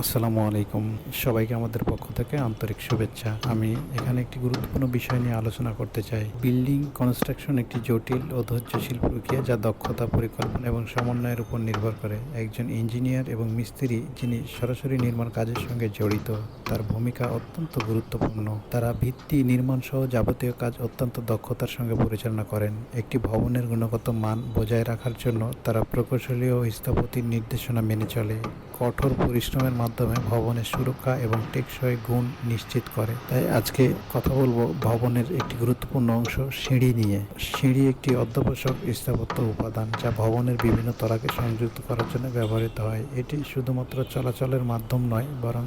আসসালামু আলাইকুম। সবাইকে আমাদের পক্ষ থেকে আন্তরিক শুভেচ্ছা। আমি এখানে একটি গুরুত্বপূর্ণ বিষয় নিয়ে আলোচনা করতে চাই। বিল্ডিং কনস্ট্রাকশন একটি জটিল ও ধৈর্যশীল প্রক্রিয়া যা দক্ষতা, পরিকল্পনা এবং সমন্বয়ের উপর নির্ভর করে। একজন ইঞ্জিনিয়ার এবং মিস্ত্রি যিনি সরাসরি নির্মাণ কাজের সঙ্গে জড়িত, তার ভূমিকা অত্যন্ত গুরুত্বপূর্ণ। তারা ভিত্তি নির্মাণ সহ যাবতীয় কাজ অত্যন্ত দক্ষতার সঙ্গে পরিচালনা করেন। একটি ভবনের গুণগত মান বজায় রাখার জন্য তারা প্রকৌশলী ও স্থপতির নির্দেশনা মেনে চলে। কঠোর পরিশ্রমের মাধ্যমে ভবনের সুরক্ষা এবং টেকসই গুণ নিশ্চিত করে। তাই আজকে কথা বলব ভবনের একটি গুরুত্বপূর্ণ অংশ, সিঁড়ি নিয়ে। সিঁড়ি একটি অধ্যাপক স্থাপত্য উপাদান যা ভবনের বিভিন্ন তলাকে সংযুক্ত করার জন্য ব্যবহৃত হয়। এটি শুধুমাত্র চলাচলের মাধ্যম নয়, বরং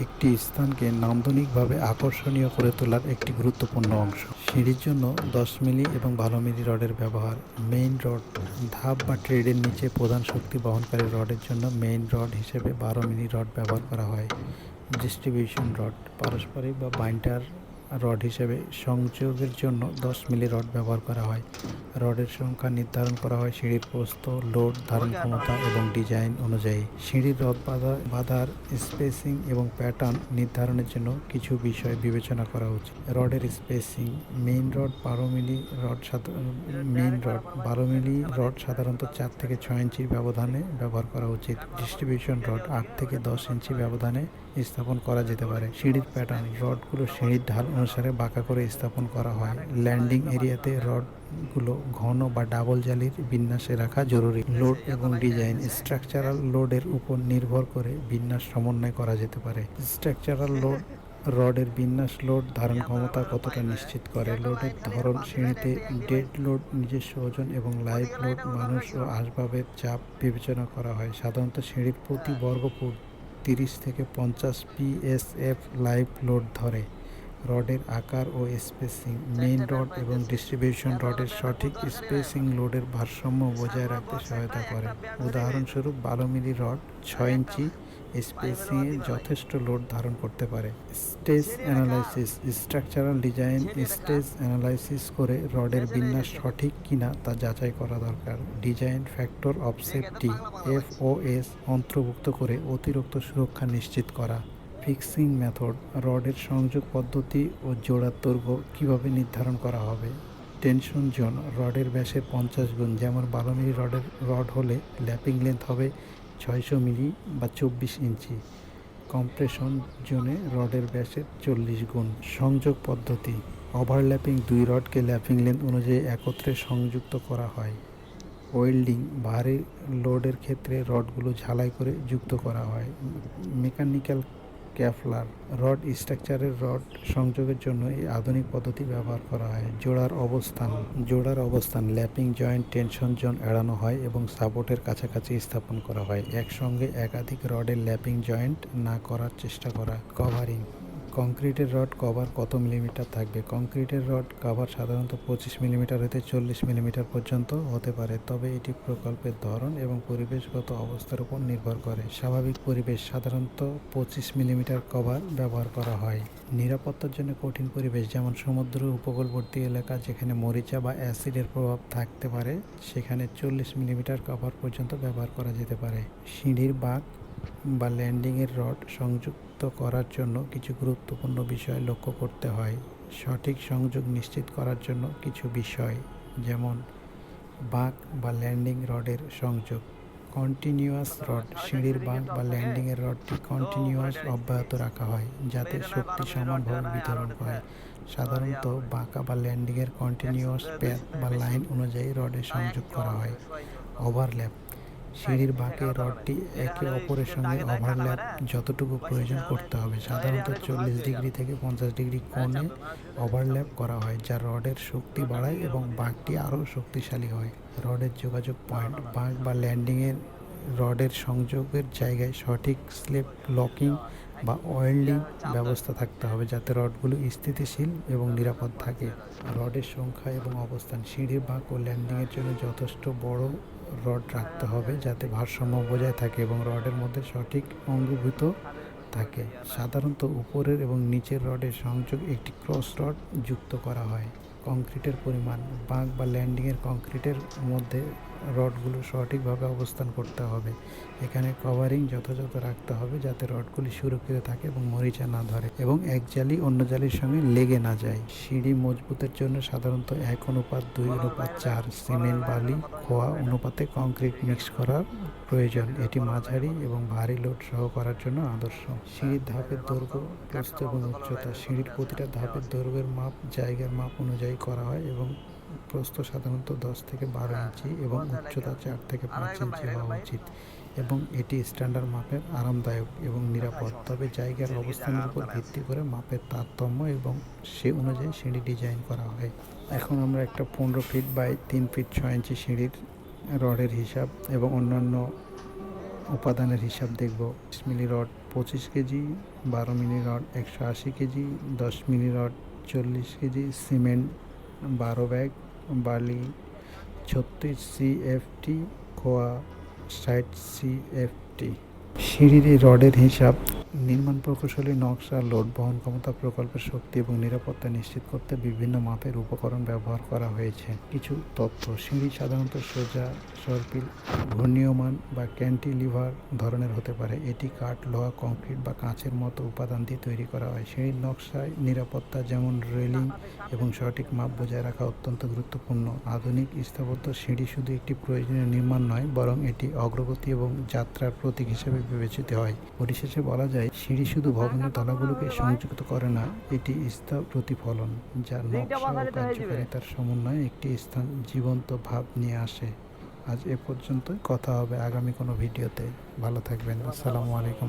একটি স্থানকে নান্দনিকভাবে আকর্ষণীয় করে তোলার একটি গুরুত্বপূর্ণ অংশ। সিঁড়ির জন্য দশ মিলি এবং ভালো মিলি রডের ব্যবহার। মেইন রড, ধাপ বা ট্রেডের নিচে প্রধান শক্তি বহনকারী রডের জন্য মেইন রড হিসেবে বারো মিলি রড ব্যবহার করা হয়। ডিস্ট্রিবিউশন রড, পারস্পরিক বা বাইন্ডার রড হিসেবে সংযোগের জন্য দশ মিলি রড ব্যবহার করা হয়। রডের সংখ্যা নির্ধারণ করা হয় সিঁড়ির প্রস্থ, লোড ধারণ ক্ষমতা এবং ডিজাইন অনুযায়ী। সিঁড়ির রড বাঁধা, বাঁধার স্পেসিং এবং প্যাটার্ন নির্ধারণের জন্য কিছু বিষয় বিবেচনা করা উচিত। রডের স্পেসিং, মেইন রড বারো মিলি রড মেইন রড বারো মিলি রড সাধারণত চার থেকে ছয় ইঞ্চি ব্যবধানে ব্যবহার করা উচিত। ডিস্ট্রিবিউশন রড আট থেকে দশ ইঞ্চি ব্যবধানে স্থাপন করা যেতে পারে। সিঁড়ির প্যাটার্ন, রডগুলো সিঁড়ির ঢাল অনুসারে বাঁকা করে স্থাপন করা হয়। ল্যান্ডিং এরিয়াতে রডগুলো ঘন বা ডাবল জালির বিন্যাসে রাখা জরুরি। লোড এবং ডিজাইন স্ট্রাকচারাল লোডের উপর নির্ভর করে বিন্যাস সমন্বয় করা যেতে পারে। স্ট্রাকচারাল লোড রডের বিন্যাস লোড ধারণ ক্ষমতা কতটা নিশ্চিত করে? লোডের ধরন, শ্রেণীতে ডেড লোড, নিজস্ব ওজন এবং লাইভ লোড, মানুষ ও আসবাবের চাপ বিবেচনা করা হয়। সাধারণত সিঁড়ির প্রতি বর্গফুট তিরিশ থেকে পঞ্চাশ পিএসএফ লাইভ লোড ধরে। রডের আকার ও স্পেসিং মেইন রড এবং ডিস্ট্রিবিউশন রডের সঠিক স্পেসিং লোডের ভারসাম্য বজায় রাখতে সহায়তা করে। উদাহরণস্বরূপ বারো মিলি রড ছয় ইঞ্চি স্পেসিংয়ে যথেষ্ট লোড ধারণ করতে পারে। Stage analysis structural design stage analysis করে রডের বিন্যাস সঠিক কিনা তা যাচাই করা দরকার। Design factor of safety FOS অন্তর্ভুক্ত করে অতিরিক্ত সুরক্ষা নিশ্চিত করা। ফিক্সিং মেথড, রডের সংযোগ পদ্ধতি ও জোড়ার দৈর্ঘ্য কীভাবে নির্ধারণ করা হবে? টেনশন জোন, রডের ব্যাসের পঞ্চাশ গুণ, যেমন বারো মিলি রডের, রড হলে ল্যাপিং লেন্থ হবে ছয়শো মিলি বা চব্বিশ ইঞ্চি। কম্প্রেশন জোনে রডের ব্যাসের চল্লিশ গুণ। সংযোগ পদ্ধতি, ওভারল্যাপিং দুই রডকে ল্যাপিং লেন্থ অনুযায়ী একত্রে সংযুক্ত করা হয়। ওয়েল্ডিং, ভারী লোডের ক্ষেত্রে রডগুলো ঝালাই করে যুক্ত করা হয়। মেকানিক্যাল ক্যাফলার রড স্ট্রাকচারের রড সংযোগের জন্য এই আধুনিক পদ্ধতি ব্যবহার করা হয়। জোড়ার অবস্থান জোড়ার অবস্থান, ল্যাপিং জয়েন্ট, টেনশন জোন এড়ানো হয় এবং সাপোর্টের কাছাকাছি স্থাপন করা হয়। একসঙ্গে একাধিক রডের ল্যাপিং জয়েন্ট না করার চেষ্টা করা, কভারিং। কংক্রিটের রড কভার কত মিলিমিটার থাকবে? কংক্রিটের রড কভার সাধারণত পঁচিশ মিলিমিটার হতে চল্লিশ মিলিমিটার পর্যন্ত হতে পারে, তবে এটি প্রকল্পের ধরন এবং পরিবেশগত অবস্থার উপর নির্ভর করে। স্বাভাবিক পরিবেশ সাধারণত পঁচিশ মিলিমিটার কভার ব্যবহার করা হয়। নিরাপত্তার জন্য কঠিন পরিবেশ, যেমন সমুদ্র, উপকূলবর্তী এলাকা যেখানে মরিচা বা অ্যাসিডের প্রভাব থাকতে পারে, সেখানে চল্লিশ মিলিমিটার কভার পর্যন্ত ব্যবহার করা যেতে পারে। সিঁড়ির বাঁক বা ল্যান্ডিংয়ের রড সংযুক্ত করার জন্য কিছু গুরুত্বপূর্ণ বিষয় লক্ষ্য করতে হয়। সঠিক সংযোগ নিশ্চিত করার জন্য কিছু বিষয়, যেমন বাঁক বা ল্যান্ডিং রডের সংযোগ। কন্টিনিউয়াস রড, সিঁড়ির বাঁক বা ল্যান্ডিংয়ের রডটি কন্টিনিউয়াস অব্যাহত রাখা হয়, যাতে শক্তি সমানভাবে বিতরণ হয়। সাধারণত বাঁকা বা ল্যান্ডিংয়ের কন্টিনিউয়াস প্যাথ বা লাইন অনুযায়ী রডে সংযোগ করা হয়। ওভারল্যাপ সিঁড়ির বাঁকে রডটি একে অপরের সঙ্গে ওভারল্যাপ যতটুকু প্রয়োজন করতে হবে। সাধারণত চল্লিশ ডিগ্রি থেকে পঞ্চাশ ডিগ্রি কোণে ওভারল্যাপ করা হয়, যা রডের শক্তি বাড়ায় এবং বাঁকটি আরও শক্তিশালী হয়। রডের যোগাযোগ পয়েন্ট, বাঁক বা ল্যান্ডিংয়ের রডের সংযোগের জায়গায় সঠিক স্লেপ লকিং বা ওয়েল্ডিং ব্যবস্থা থাকতে হবে যাতে রডগুলো স্থিতিশীল এবং নিরাপদ থাকে। রডের সংখ্যা এবং অবস্থান সিঁড়ির বাঁক ও ল্যান্ডিংয়ের জন্য যথেষ্ট বড় রড রাখতে হবে যাতে ভারসাম্য বজায় থাকে এবং রডের মধ্যে সঠিক অঙ্গভূত থাকে। সাধারণত উপরের এবং নিচের রডের সংযোগ একটি ক্রস রড যুক্ত করা হয়। কংক্রিটের পরিমাণ, বাঁক বা ল্যান্ডিংয়ের কংক্রিটের মধ্যে রডগুলো সঠিকভাবে অবস্থান করতে হবে। এখানে কভারিং যথাযথ রাখতে হবে যাতে রডগুলি সুরক্ষিত থাকে এবং মরিচা না ধরে এবং এক জালি অন্য জালির সঙ্গে লেগে না যায়। সিঁড়ি মজবুতের জন্য সাধারণত এক অনুপাত, দুই অনুপাত, চার। সিমেন্ট, বালি, খোয়া অনুপাতে কংক্রিট মিক্স করার প্রয়োজন। এটি মাঝারি এবং ভারী লোড সহ করার জন্য আদর্শ। সিঁড়ির ধাপের দৈর্ঘ্য এবং উচ্চতা। সিঁড়ির প্রতিটা ধাপের দৈর্ঘ্যের মাপ, জায়গার মাপ অনুযায়ী করা হয় এবং প্রস্থ সাধারণত দশ থেকে বারো ইঞ্চি এবং উচ্চতা চার থেকে পাঁচ ইঞ্চি হওয়া উচিত এবং এটি স্ট্যান্ডার্ড মাপের আরামদায়ক এবং নিরাপদ। তবে জায়গার অবস্থানের উপর ভিত্তি করে মাপের তারতম্য এবং সে অনুযায়ী সিঁড়ি ডিজাইন করা হয়। এখন আমরা একটা পনেরো ফিট বাই তিন ফিট ছয় ইঞ্চি সিঁড়ির রডের হিসাব এবং অন্যান্য উপাদানের হিসাব দেখব। মিলি রড পঁচিশ কেজি বারো মিলি রড একশো আশি কেজি দশ মিলি রড চল্লিশ কেজি সিমেন্ট বারো ব্যাগ বালি ছত্রিশ সিএফটি খোয়া ষাট সিএফটি সিঁড়ির রডের হিসাব নির্মাণ প্রকৌশলী নকশা, লোড বহন ক্ষমতা, প্রকল্পের শক্তি এবং নিরাপত্তা নিশ্চিত করতে বিভিন্ন মাপের উপকরণ ব্যবহার করা হয়েছে। কিছু তথ্য, সিঁড়ি সাধারণত সোজা, সর্পিল, ঘূর্ণীয়মান বা ক্যান্টিলিভার ধরনের হতে পারে। এটি কাঠ, লোহা, কংক্রিট বা কাঁচের মতো উপাদান দিয়ে তৈরি করা হয়। সিঁড়ির নকশায় নিরাপত্তা যেমন রেলিং এবং সঠিক মাপ বজায় রাখা অত্যন্ত গুরুত্বপূর্ণ। আধুনিক স্থাপত্য সিঁড়ি শুধু একটি প্রয়োজনীয় নির্মাণ নয়, বরং এটি অগ্রগতি এবং যাত্রার প্রতীক হিসেবে বিবেচিত হয়। পরিশেষে বলা যায় সিঁড়ি শুধু ভবনের তলাগুলোকে সংযুক্ত করে না এটি স্তর প্রতিফলন যার নকশা ও কার্যকারিতার সমন্বয়ে একটি স্থান জীবন্ত ভাব নিয়ে আসে। আজ এ পর্যন্তই কথা হবে আগামী কোনো ভিডিওতে। ভালো থাকবেন আসসালামু আলাইকুম।